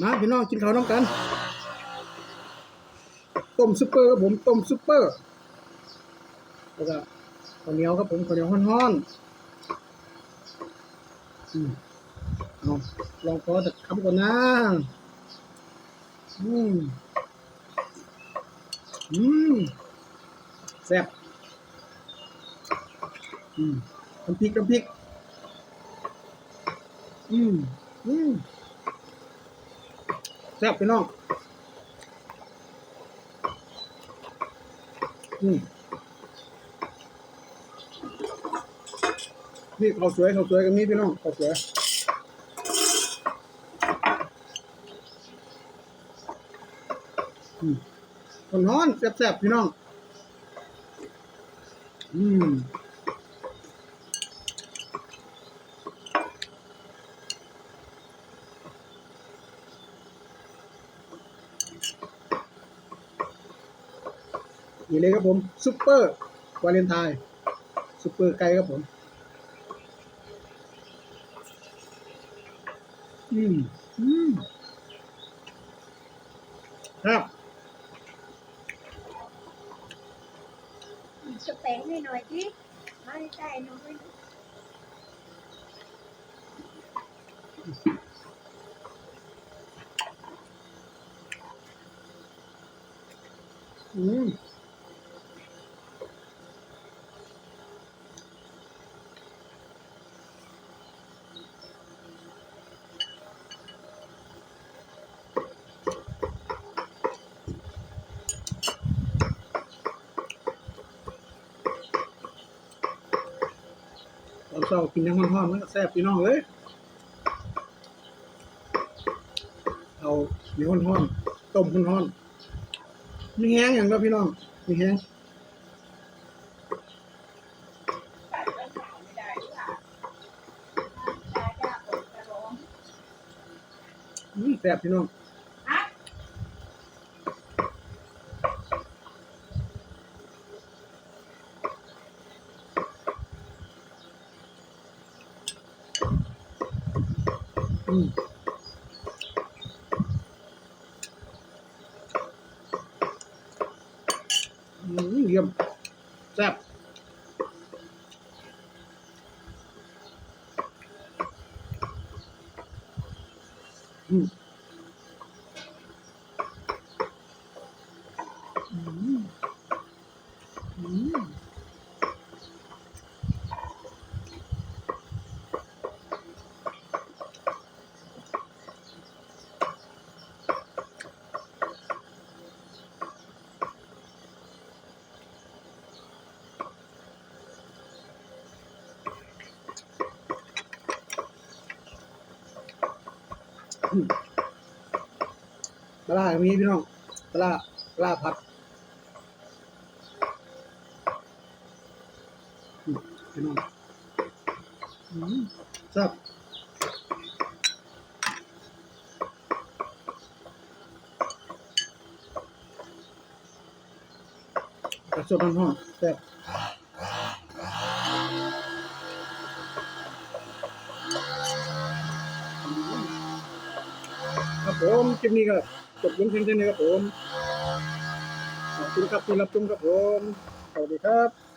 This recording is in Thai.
มาพี่น้องกินข้าวน้ำกัน ต้มซุปเปอร์ครับผมต้มซุปเปอร์แล้วก็ข้าวเหนียวครับผมข้าวเหนียวฮ้อนๆอืมเอาลองพอจะคำก่อนนะอืมอืมแซ่บอืมน้ำพริกน้ำพริกอืมอืม ซ่บพี่น้อง อืมนี่เขาสวยเขาสวยกันนี้พี่น้องเขาสวยอืมคนฮ้อนแซ่บๆพี่น้อง อืม นี่เลยครับผมซุปเปอร์วาเลนไทน์ซุปเปอร์ไก่ครับผม อืม อืมครับสเปงให้หน่อยสิไม่ใช่นูไม่ อืมตอนเช้ากินยังฮ้อนๆมันก็แซ่บพี่น้องเอ้ยเอาเดี๋ยวฮ้อนๆต้มฮ้อนๆ มีแห้งอย่างก็พี่น้อง มีแห้งอืมแซ่บพี่น้องอืมอืม เยี่ยมแซ่บอืมอืมอืม ปลาร้าอย่างนี้พี่น้องปลาปลาร้าผัดพี่น้องอืมแซ่บกระสดน้ำห้อนแซ่บ ผมคลิปนี้ก็จบลงเพียงเท่านี้ครับผมขอบคุณครับที่รับชมครับผมสวัสดีครับ